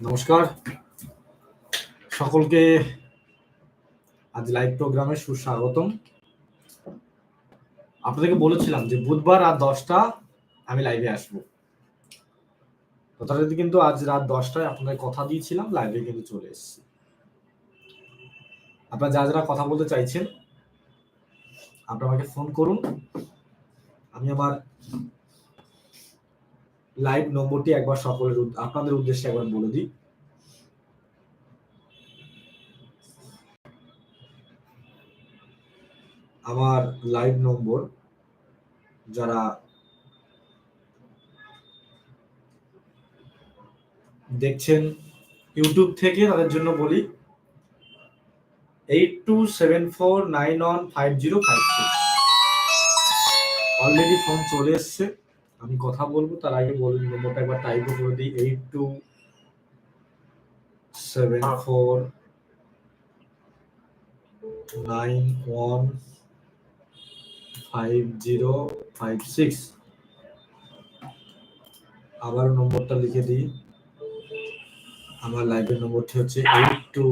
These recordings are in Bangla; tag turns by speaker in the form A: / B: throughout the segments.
A: নমস্কার। সকলকে আজ লাইভ প্রোগ্রামে সুস্বাগতম। আপনাদেরকে বলেছিলাম যে বুধবার রাত দশটা আমি লাইভে আসব। যথারীতি কিন্তু আজ রাত দশটায় আপনাদের কথা দিয়েছিলাম লাইভে কিন্তু চলে এসেছি। আপনারা যা যারা কথা বলতে চাইছেন, আপনারা আমাকে ফোন করুন। আমি আমার লাইভ নম্বরটি একবার সকলের আপনাদের উদ্দেশ্যে একবার বলে দিই। আমার লাইভ নম্বর যারা দেখছেন ইউটিউব থেকে, তাদের জন্য বলি eight two seven four nine one five zero five six already phone চলে এসছে। আমি কথা বলব, তার আগে বলুন নম্বরটা একবার টাইপ করে দিই eight two seven four nine one five zero five six আবার নম্বরটা লিখে দিই। আমার লাইভের নম্বরটি হচ্ছে eight two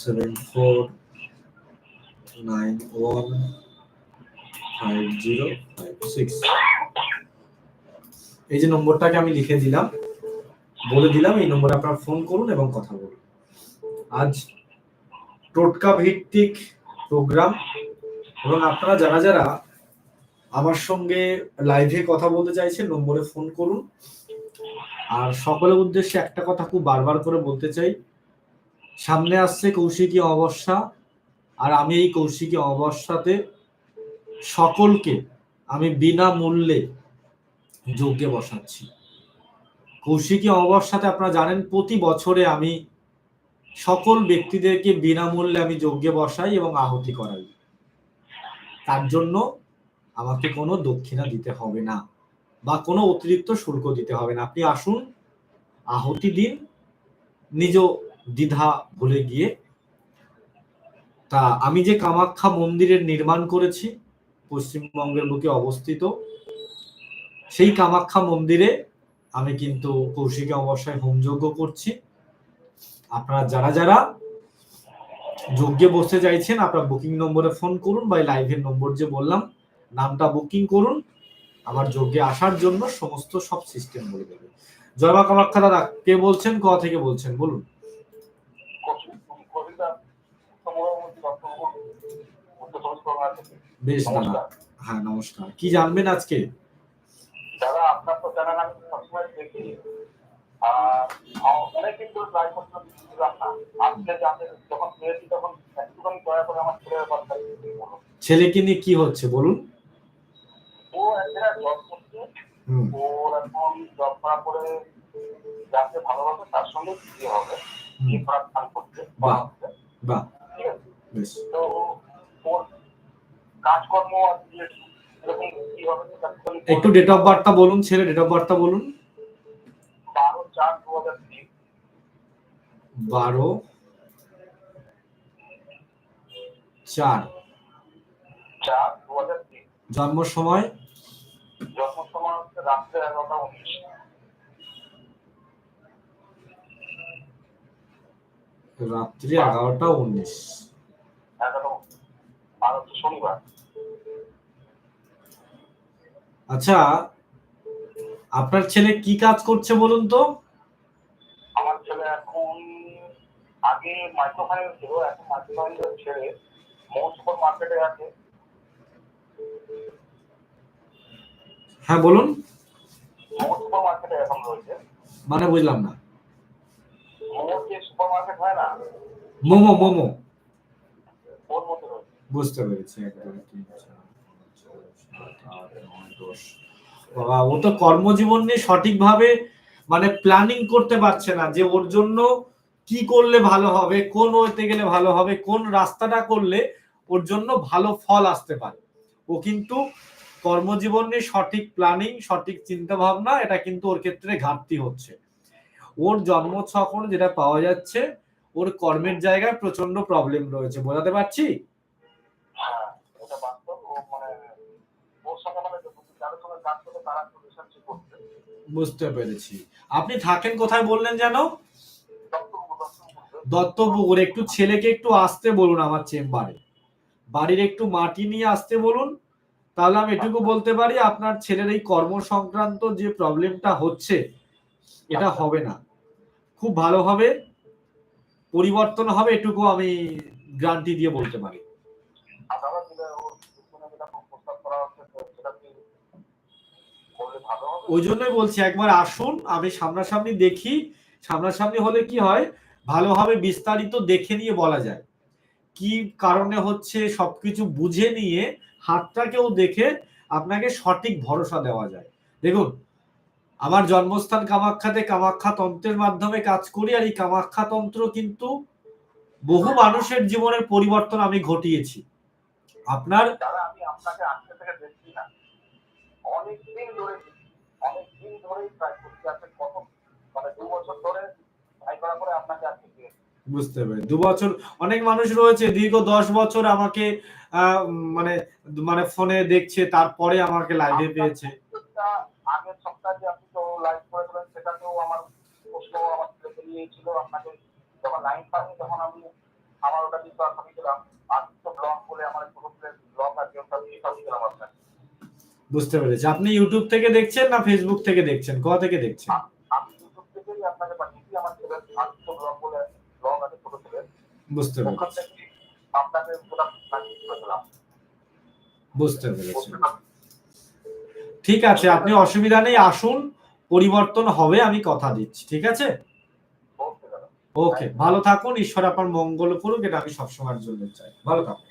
A: seven four nine one five zero five six এই যে নম্বরটাকে আমি লিখে দিলাম, বলে দিলাম, এই নম্বরে আপনারা ফোন করুন এবং কথা বলুন। আজ টোটকা ভিত্তিক প্রোগ্রাম এবং আপনারা যারা যারা আমার সঙ্গে লাইভে কথা বলতে চাইছেন, নম্বরে ফোন করুন। আর সকলের উদ্দেশ্যে একটা কথা খুব বারবার করে বলতে চাই, সামনে আসছে কৌশিকী অমাবস্যা, আর আমি এই কৌশিকী অমাবস্যাতে সকলকে আমি বিনামূল্যে যজ্ঞে বসাচ্ছি। কৌশিকী অমাবস্যাতে আপনারা জানেন, প্রতি বছরে আমি সকল ব্যক্তিদেরকে বিনামূল্যে আমি যজ্ঞে বসাই এবং আহুতি করাই। তার জন্য আমাকে কোনো দক্ষিণা দিতে হবে না বা কোনো অতিরিক্ত শুল্ক দিতে হবে না। আপনি আসুন, আহুতি দিন, নিজ দ্বিধা ভুলে গিয়ে। তা আমি যে কামাখ্যা মন্দিরের নির্মাণ করেছি, পশ্চিমবঙ্গের বুকে অবস্থিত সেই কামাখ্যা মন্দিরে আমি কিন্তু কৌশিকী অবস্যায় হোমযজ্ঞ করছি। আপনারা যারা যারা যজ্ঞে বসতে চাইছেন, আপনারা বুকিং নম্বরে ফোন করুন বা লাইভের নম্বর যে বললাম, নামটা বুকিং করুন। আমার যজ্ঞে আসার জন্য সমস্ত সব সিস্টেম বলে দেবে। জয় মা কামাখ্যা দাদা, কে বলছেন ক থেকে বলছেন, বলুন। বেশ দাদা হ্যাঁ নমস্কার। কি জানবেন আজকে?
B: দাদা আপনার তো চ্যানেল আমি সবসময় দেখি অনেক কিন্তু ট্রাই করতে দিচ্ছিলাম না। আজকে জানতে যখন পেয়েছি তখন একটুখানি দয়া করে আমার ছেলের কথা
A: ছেলেকে নিয়ে কি হচ্ছে বলুন?
B: ও এক জায়গায় জব করছে ওর এখন জব করার পরে যাকে ভালোবাসে তার সঙ্গে বিয়ে হবে। বিয়ে করার প্ল্যান করছে
A: বাহ।
B: ঠিক আছে? তো ওর কাজকর্ম আর
A: একটু ডেট অফ বার্থটা বলুন, ছেলে ডেট অফ বার্থটা বলুন।
B: বারো। চার।
A: জন্ম সময়?
B: জন্ম সময় রাত্রে এগারোটা উনিশ।
A: রাত্রি এগারোটা উনিশ।
B: শনিবার।
A: আচ্ছা আপনার ছেলে কি কাজ করছে বলুন তো?
B: আমার ছেলে এখন আগে মাইক্রো ফাইন্যান্স ছিল এখন মাইক্রো ফাইন্যান্স ছেড়ে মোট সুপার মার্কেটে আছে।
A: হ্যাঁ বলুন।
B: মোট সুপার মার্কেটে এখন রয়েছে।
A: মানে বুঝলাম না।
B: মোট যে সুপার মার্কেট হয় না?
A: মোমো মোমো। বুঝতে পেরেছি এক ও তো কর্মজীবন নিয়ে সঠিকভাবে মানে প্ল্যানিং করতে পারছে না যে ওর জন্য কি করলে ভালো হবে, কোন ওয়েতে গেলে ভালো হবে, কোন রাস্তাটা করলে ওর জন্য ভালো ফল আসতে পারে। ও কিন্তু কর্মজীবন নিয়ে সঠিক প্ল্যানিং সঠিক চিন্তা ভাবনা এটা কিন্তু ওর ক্ষেত্রে ঘাটতি হচ্ছে। ওর জন্ম ছখন যেটা পাওয়া যাচ্ছে, ওর কর্মের জায়গায় প্রচণ্ড প্রবলেম রয়েছে, বোঝাতে পারছি
B: হ্যাঁ এটা বাস্তব ও মানে ওর সঙ্গে মানে যাদের সঙ্গে কাজ করতে তারা একটু বেশি রিলেশনশিপ করছে
A: বুঝতে পেরেছি। আপনি থাকেন কোথায় বললেন যেন?
B: দত্তপুকুর
A: একটু ছেলেকে একটু আসতে বলুন আমার চেম্বারে। বাড়ির একটু মাটি নিয়ে আসতে বলুন। তাহলে আমি এটুকু বলতে পারি আপনার ছেলের এই কর্ম সংক্রান্ত যে প্রবলেমটা হচ্ছে এটা হবে না। খুব ভালো হবে। পরিবর্তন হবে এটুকু আমি গ্রান্টি দিয়ে বলতে পারি
B: আদালত দিলে ওর পিছনে যেটা প্রস্তাব করা হচ্ছে তো সেটা কি করলে ভালো হবে
A: ওই জন্যই বলছি, একবার আসুন, আমি সামনাসামনি দেখি, সামনাসামনি হলে কি হয়, ভালোভাবে বিস্তারিত দেখে নিয়ে বলা যায়। কি কারণে হচ্ছে সবকিছু বুঝে নিয়ে হাতটাকেও দেখে আপনাকে সঠিক ভরসা দেওয়া যায়। দেখুন, আমার জন্মস্থান কামাখ্যাতে কামাখ্যা তন্ত্রের মাধ্যমে কাজ করি, আর এই কামাখ্যা তন্ত্র কিন্তু বহু মানুষের জীবনের পরিবর্তন আমি ঘটিয়েছি। আপনার
B: আমি আপনাকে আজকে থেকে দেখছি না। অনেক দিন ধরে অনেক দিন ধরেই ট্রাই করছি আজকে কত মানে দু বছর ধরে ট্রাই করার পরে আপনাকে আজকে
A: বুঝতে পারি দু বছর অনেক মানুষ রয়েছে দীর্ঘ দশ বছর আমাকে মানে মানে ফোনে দেখছে তারপরে আমাকে লাইভে পেয়েছে।
B: আগের সপ্তাহে আপনি তো লাইভ করেছিলেন সেটাতেও আমার প্রশ্ন আমার নিয়েছিল আপনাকে যখন লাইন পাইনি তখন আমি আমার ওটা কিন্তু আর তো ব্লগ বলে আমার ব্লগ ওটা দিয়ে আপনাকে।
A: বুঝতে পেরেছি। আপনি ইউটিউব থেকে দেখছেন না ফেসবুক থেকে দেখছেন? কোথা থেকে দেখছেন? বুঝতে পেরেছি। বুঝতে পেরেছি। ঠিক আছে আপনি অসুবিধা নেই আসুন পরিবর্তন হবে আমি কথা দিচ্ছি ঠিক আছে?
B: ওকে
A: ভালো থাকুন ঈশ্বর আপনার মঙ্গল করুক এটা আমি সবসময়ের জন্য চাই। ভালো থাকুন।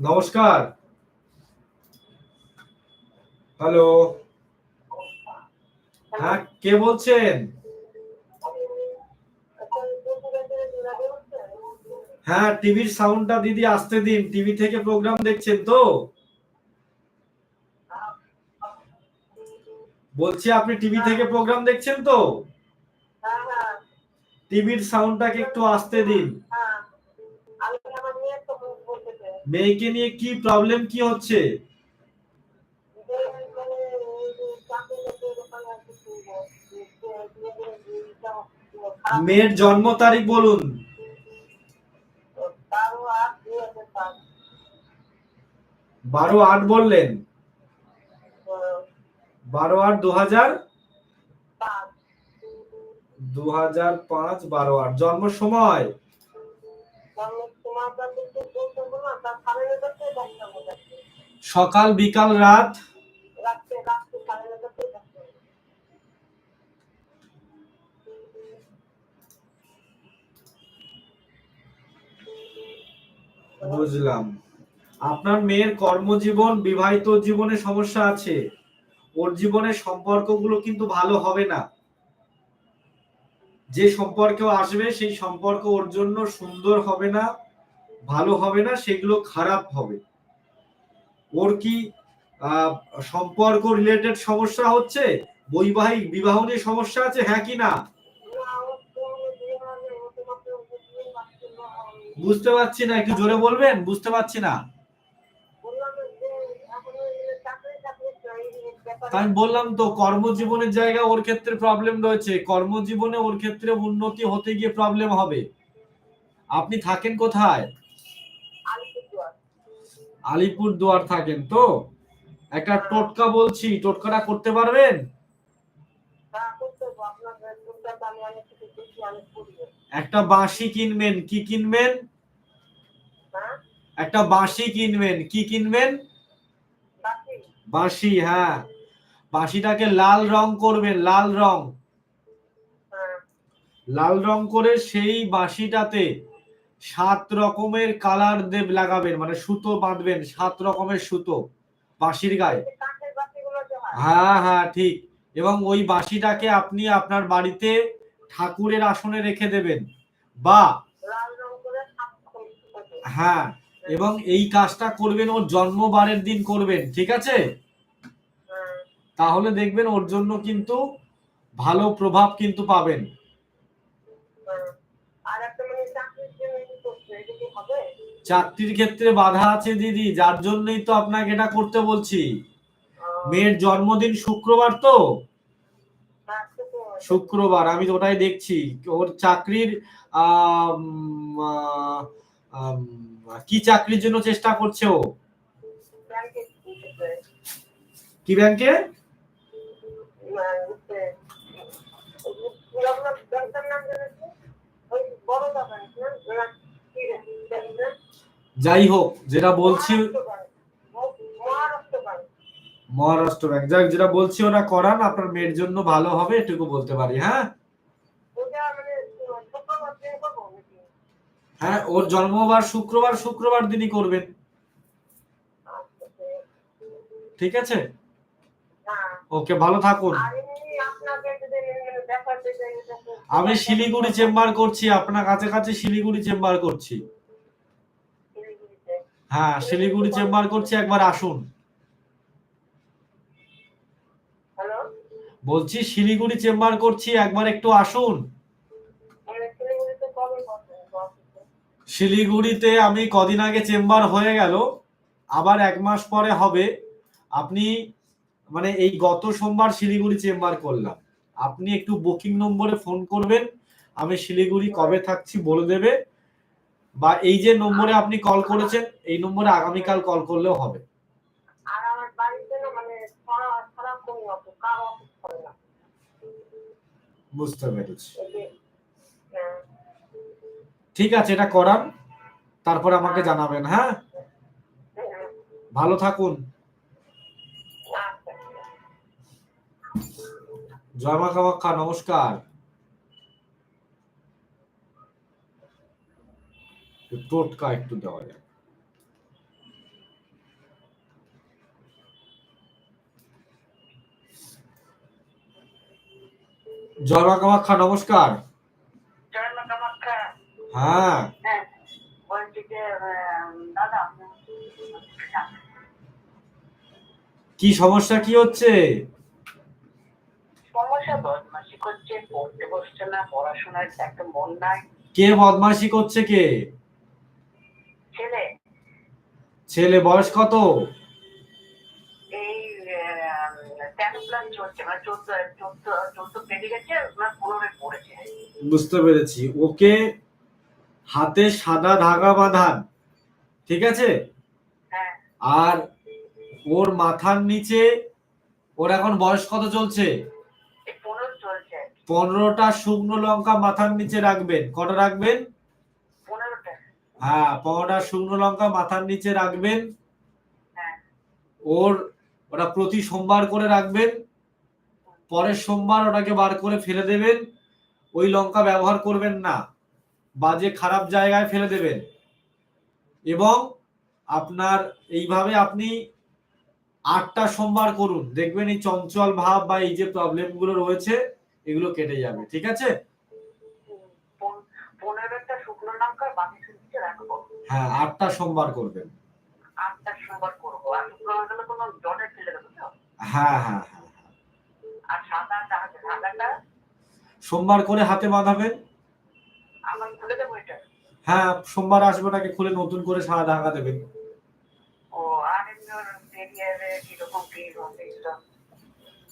A: নমস্কার। হ্যালো হ্যাঁ কে বলছেন? হ্যাঁ টিভির সাউন্ডটা দিদি আসতে দিন। টিভি থেকে প্রোগ্রাম দেখছেন তো? বলছি আপনি টিভি থেকে প্রোগ্রাম দেখছেন তো? টিভির সাউন্ডটাকে একটু আসতে দিন। মেয়েকে নিয়ে কি প্রবলেম কি হচ্ছে? মেয়ের জন্ম তারিখ বলুন। বারো আট বললেন। বারো আট দু হাজার দু হাজার পাঁচ, বারো আট। জন্ম সময়? সকাল, বিকাল, রাত? বুঝলাম। আপনার মেয়ের কর্মজীবন, বিবাহিত জীবনে সমস্যা আছে। ওর জীবনের সম্পর্কগুলো কিন্তু ভালো হবে না। যে সম্পর্কেও আসবে, সেই সম্পর্ক ওর জন্য সুন্দর হবে না। ভালো হবে না, সেগুলো খারাপ হবে। ওর কি সম্পর্ক রিলেটেড সমস্যা হচ্ছে? বৈবাহিক বিবাহ নিয়ে সমস্যা আছে হ্যাঁ কি না? বুঝতে পারছি না, একটু জোরে বলবেন? বুঝতে পারছি না। আমি বললাম তো, কর্মজীবনের জায়গা ওর ক্ষেত্রে প্রবলেম রয়েছে। কর্মজীবনে ওর ক্ষেত্রে উন্নতি হতে গিয়ে প্রবলেম হবে। আপনি থাকেন কোথায়? আলিপুর দুয়ার থাকেন তো? একটা টোটকা বলছি টোটকাটা করতে পারবেন? একটা বাঁশি কিনবেন কি কিনবেন? একটা বাঁশি কিনবেন কি কিনবেন? বাঁশি। হ্যাঁ। বাঁশিটাকে লাল রং করবেন লাল রং। লাল রং করে সেই বাঁশিটাতে সাত রকমের কালার দেব লাগাবেন মানে সুতো বাঁধবেন সাত রকমের সুতো বাঁশির গায়ে। হ্যাঁ। হ্যাঁ ঠিক। এবং ওই বাঁশিটাকে আপনি আপনার বাড়িতে ঠাকুরের আসনে রেখে দেবেন বা হ্যাঁ এবং এই কাজটা করবেন ওর জন্মবারের দিন করবেন ঠিক আছে? তাহলে দেখবেন ওর জন্য কিন্তু ভালো প্রভাব কিন্তু পাবেন
C: আর একটা মানে চাকরির
A: ক্ষেত্রে বাধা আছে দিদি যার জন্যই তো আপনাকে এটা করতে বলছি। মেয়ের জন্মদিন শুক্রবার তো?
C: শুক্রবার।
A: আমি তো ওটাই দেখছি। ওর চাকরির কি চাকরির জন্য চেষ্টা করছে ও? কি ব্যাংকে
C: মানে দিতে। ওই আপনার ব্যাংকের নাম জেনেছি? ওই বরোদা ব্যাংক না? না, কি ব্যাংক না?
A: যাই হোক, যেটা বলছি
C: মহারাষ্ট্র ব্যাংক।
A: যাই যেটা বলছি ওরা করান, আপনার মেয়ের জন্য ভালো হবে, এটুকু বলতে পারি হ্যাঁ? হ্যাঁ ওর জন্মবার শুক্রবার শুক্রবার দিনই করবেন
C: ঠিক।
A: আছে। ওকে, ভালো থাকুন আমি শিলিগুড়ি চেম্বার করছি, আপনার কাছে কাছে শিলিগুড়ি চেম্বার করছি। হ্যাঁ শিলিগুড়ি চেম্বার করছি একবার আসুন। বলছি শিলিগুড়ি চেম্বার করছি একবার একটু আসুন?
C: শিলিগুড়িতে
A: আমি কদিন আগে চেম্বার হয়ে গেল আবার এক মাস পরে হবে। আপনি মানে এই গত সোমবার শিলিগুড়ি চেম্বার করলাম। আপনি একটু বুকিং নম্বরে ফোন করবেন আমি শিলিগুড়ি কবে থাকছি বলে দেবে। বা এই যে নম্বরে আপনি কল করেছেন এই নম্বরে আগামীকাল কল করলেও হবে।
C: আর আমার বাড়িতে মানে।
A: বুঝতে পেরেছি।
C: হ্যাঁ,
A: ঠিক আছে এটা করান তারপর আমাকে জানাবেন হ্যাঁ? ভালো থাকুন।
C: আচ্ছা।
A: জয় মা কামাখ্যা নমস্কার একটু টোটকা একটু দেওয়া যায় জয় মা কামাখ্যা নমস্কার। হ্যাঁ।
C: হ্যাঁ,
A: কি সমস্যা কি হচ্ছে?
C: সমস্যা বদমাসি করছে পড়তে বসছে না পড়াশোনার একটা মন নাই।
A: কে বদমাশি করছে কে?
C: ছেলে।
A: ছেলে বয়স কত?
C: এই তেরো প্লাস চলছে মানে চোদ্দ চোদ্দ চোদ্দ পেরিয়ে গেছে পনেরোয় পড়েছে।
A: বুঝতে পেরেছি। ওকে হাতে সাদা ধাগা বাঁধান ঠিক আছে?
C: হ্যাঁ।
A: আর ওর মাথার নিচে ওর এখন বয়স কত চলছে। পনেরোটা শুকনো লঙ্কা মাথার নিচে রাখবেন। কটা রাখবেন? হ্যাঁ পনেরোটা শুকনো লঙ্কা মাথার নিচে রাখবেন।
C: হ্যাঁ।
A: ওর ওটা প্রতি সোমবার করে রাখবেন। পরের সোমবার ওটাকে বার করে ফেলে দেবেন। ওই লঙ্কা ব্যবহার করবেন না। বাজে খারাপ জায়গায় ফেলে দেবেন। এবং আপনার এইভাবে আপনি আটটা সোমবার করুন। দেখবেন এই চঞ্চল ভাব বা এই যে প্রবলেমগুলো রয়েছে এগুলো কেটে যাবে। ঠিক আছে
C: হুম, পন- পনেরোটা শুকনো লঙ্কা বাকি শুনছে রাখব
A: হ্যাঁ আটটা সোমবার করবেন।
C: আটটার সময় করব। আর শুকনো লঙ্কাগুলো কোনো জলে ফেলে দেবো তো?
A: হ্যাঁ হ্যাঁ হ্যাঁ হ্যাঁ।
C: আর সাদা সাদা সাদাটা?
A: সোমবার করে হাতে বাঁধাবেন।
C: আমার খুলে দেবো এটা?
A: হ্যাঁ সোমবার আসবে ওটাকে খুলে নতুন করে সাদা ঢাকা দেবেন।
C: ও আর কীরকম কি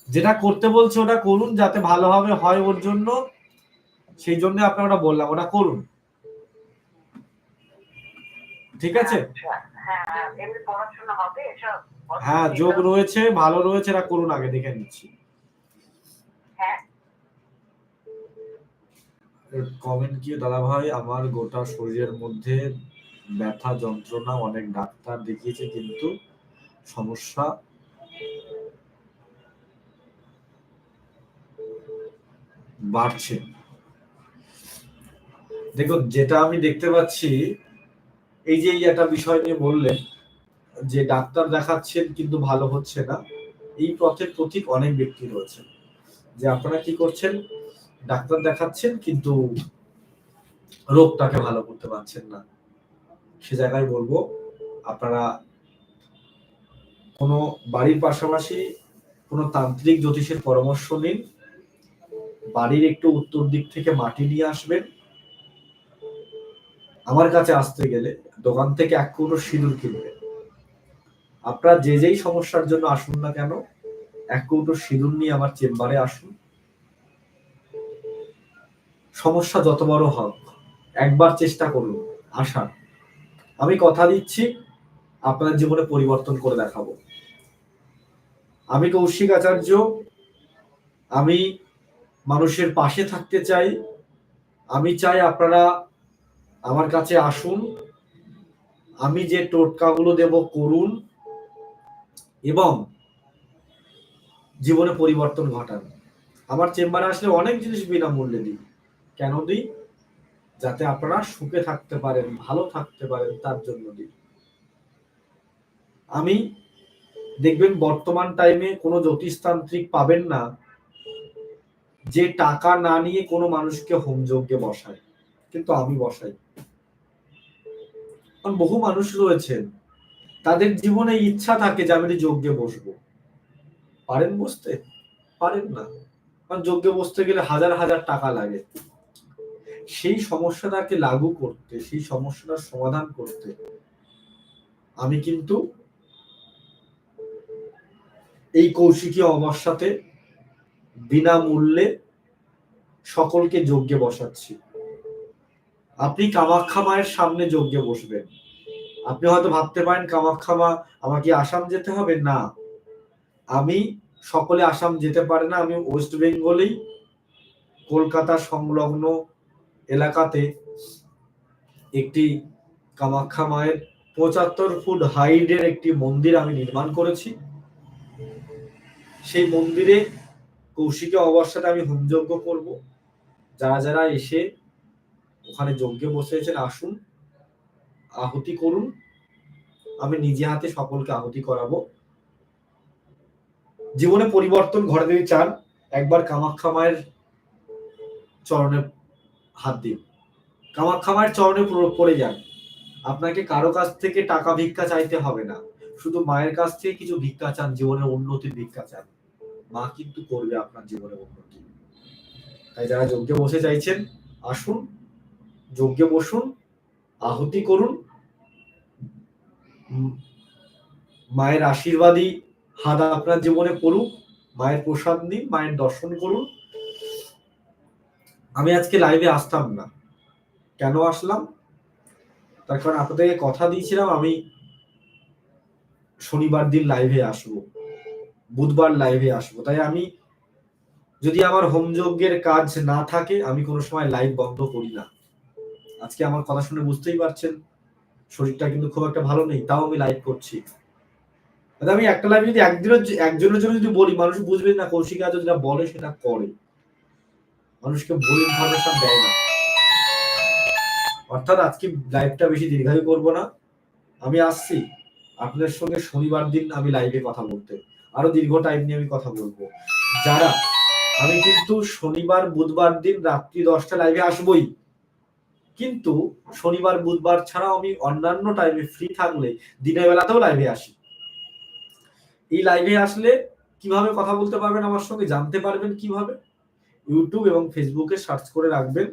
A: যেটা করতে বলছে ওটা করুন যাতে ভালোভাবে হয় ওর জন্য। সেই জন্য আপনার ওটা বললাম ওটা করুন। ঠিক আছে?
C: হ্যাঁ হ্যাঁ,
A: হ্যাঁ যোগ রয়েছে ভালো রয়েছে এটা করুন আগে দেখে নিচ্ছি।
C: হ্যাঁ।
A: কমেন্ট কি দাদা ভাই আমার গোটা শরীরের মধ্যে ব্যথা যন্ত্রণা অনেক ডাক্তার দেখিয়েছে কিন্তু সমস্যা বাড়ছে। দেখুন যেটা আমি দেখতে পাচ্ছি এই যে একটা বিষয় নিয়ে বললেন, যে ডাক্তার দেখাচ্ছেন কিন্তু ভালো হচ্ছে না, এই পথের প্রতীক অনেক ব্যক্তি রয়েছে যে আপনারা কি করছেন? ডাক্তার দেখাচ্ছেন কিন্তু রোগটাকে ভালো করতে পারছেন না। সে জায়গায় বলব, আপনারা কোনো বাড়ির পাশাপাশি কোনো তান্ত্রিক জ্যোতিষের পরামর্শ নিন। বাড়ির একটু উত্তর দিক থেকে মাটি নিয়ে আসবেন। আমার কাছে আসতে গেলে দোকান থেকে এক কৌটো সিঁদুর কিনবে আপনারা যে যেই সমস্যার জন্য আসুন না কেন, এক কৌটো সিঁদুর নিয়ে আমার চেম্বারে আসুন। সমস্যা যত বড় হোক, একবার চেষ্টা করুন আসার আমি কথা দিচ্ছি আপনার জীবনে পরিবর্তন করে দেখাবো। আমি কৌশিক আচার্য, আমি মানুষের পাশে থাকতে চাই। আমি চাই আপনারা আমার কাছে আসুন, আমি যে টোটকাগুলো দেব করুন এবং জীবনে পরিবর্তন ঘটান। আমার চেম্বারে আসলে অনেক জিনিস বিনামূল্যে দিই। কেন দিই? যাতে আপনারা সুখে থাকতে পারেন, ভালো থাকতে পারেন, তার জন্য দিই। আমি দেখবেন বর্তমান টাইমে কোনো জ্যোতিষতান্ত্রিক পাবেন না, যে টাকা না নিয়ে কোনো মানুষকে হোম যজ্ঞে বসায়। কিন্তু আমি বসাই। কারণ বহু মানুষ রয়েছেন তাদের জীবনে ইচ্ছা থাকে যে আমি যজ্ঞে বসবো। পারেন বসতে? পারেন না। কারণ যজ্ঞে বসতে গেলে হাজার হাজার টাকা লাগে। সেই সমস্যাটাকে লাগু করতে, সেই সমস্যাটার সমাধান করতে আমি কিন্তু এই কৌশিকী অমাবস্যাতে বিনামূল্যে সকলকে যজ্ঞে বসাচ্ছি। আপনি কামাখ্যা মায়ের সামনে যজ্ঞে বসবেন। আপনি হয়তো ভাবতে পারেন, কামাখ্যা মা আমাকে আসাম যেতে হবে? না। আমি সকলে আসাম যেতে পারে না, আমি ওয়েস্ট বেঙ্গলেই। কলকাতা সংলগ্ন এলাকাতে একটি কামাখ্যা মায়ের পঁচাত্তর ফুট হাইটের একটি মন্দির আমি নির্মাণ করেছি। সেই মন্দিরে কৌশিকে অবস্থাতে আমি হোমযজ্ঞ করব। যারা যারা এসে ওখানে যজ্ঞে বসেছেন আসুন, আহুতি করুন। আমি নিজে হাতে সকলকে আহুতি করাবো। জীবনে পরিবর্তন ঘরে যদি চান, একবার কামাখ্যা মায়ের চরণে হাত দিন। কামাখ্যা মায়ের চরণে পড়ে যান। আপনাকে কারও কাছ থেকে টাকা ভিক্ষা চাইতে হবে না। শুধু মায়ের কাছ থেকে কিছু ভিক্ষা চান, জীবনের উন্নতির ভিক্ষা চান। মা কিন্তু করবে আপনার জীবনের উন্নতি। তাই যারা যজ্ঞে বসে চাইছেন, আসুন যজ্ঞে বসুন, আহুতি করুন মায়ের আশীর্বাদী হাত আপনার জীবনে পড়ুক মায়ের প্রসাদ নিন, মায়ের দর্শন করুন। আমি আজকে লাইভে আসতাম না। কেন আসলাম? তার কারণ আপনাদেরকে কথা দিয়েছিলাম, আমি শনিবার দিন লাইভে আসব। বুধবার লাইভে আসব। তাই আমি, যদি আমার হোম যজ্ঞের কাজ না থাকে, আমি কোনো সময় লাইভ বন্ধ করি না। আজকে আমার কথা শুনে বুঝতেই পারছেন, শরীরটা কিন্তু খুব একটা ভালো নেই, তাও আমি লাইভ করছি। তাহলে আমি একটা লাইভ যদি একদিনের একজনের জন্য যদি বলি, মানুষ বুঝবে না কৌশিক আজ যেটা বলে সেটা করে। মানুষকে ভুল ইনফরমেশন দেয় না। অর্থাৎ আজকে লাইভটা বেশি দীর্ঘায়ু করব না। আমি আসছি, আপনাদের সঙ্গে শনিবার দিন আমি লাইভে কথা বলতে। আরও দীর্ঘ টাইম নিয়ে আমি কথা বলব। যারা, আমি কিন্তু শনিবার, বুধবার দিন রাত্রি দশটা লাইভে আসবই। কিন্তু শনিবার, বুধবার ছাড়াও আমি অন্যান্য টাইমে ফ্রি থাকলে দিনের বেলাতেও লাইভে আসি। এই লাইভে আসলে কীভাবে কথা বলতে পারবেন আমার সঙ্গে জানতে পারবেন কীভাবে? ইউটিউব এবং ফেসবুকে সার্চ করে রাখবেন।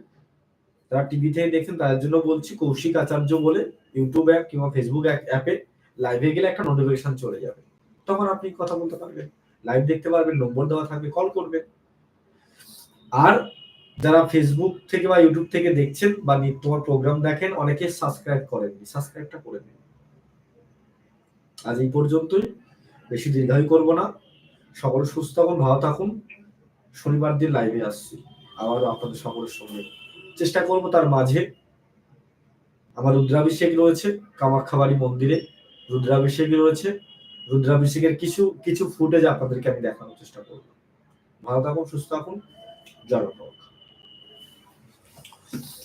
A: যারা টিভিতে দেখেন তাদের জন্য বলছি কৌশিক আচার্য বলে ইউটিউব অ্যাপ কিংবা ফেসবুক অ্যাপে লাইভে গেলে একটা নোটিফিকেশন চলে যাবে। তখন আপনি কথা বলতে পারবেন। লাইভ দেখতে পারবেন, নম্বর দেওয়া থাকবে কল করবেন। আর যারা ফেসবুক থেকে বা ইউটিউব থেকে দেখছেন বা তোমার প্রোগ্রাম দেখেন, অনেকে সাবস্ক্রাইব করেননি সাবস্ক্রাইবটা করে দিন। আজ এই পর্যন্তই। বেশি দীর্ঘায়ু করব না। সকল সুস্থ থাকুন, ভালো থাকুন। শনিবার দিন লাইভে আসছি। আবারও আপনাদের সকলের সঙ্গে। চেষ্টা করব তার মাঝে। আমার রুদ্রাভিষেক রয়েছে কামাখ্যাবাড়ি মন্দিরে। রুদ্রাভিষেক রয়েছে। রুদ্রাভিষেকের কিছু কিছু ফুটেজ আপনাদেরকে আমি দেখানোর চেষ্টা করব। ভালো থাকুন, সুস্থ থাকুন। জয়। Thank you.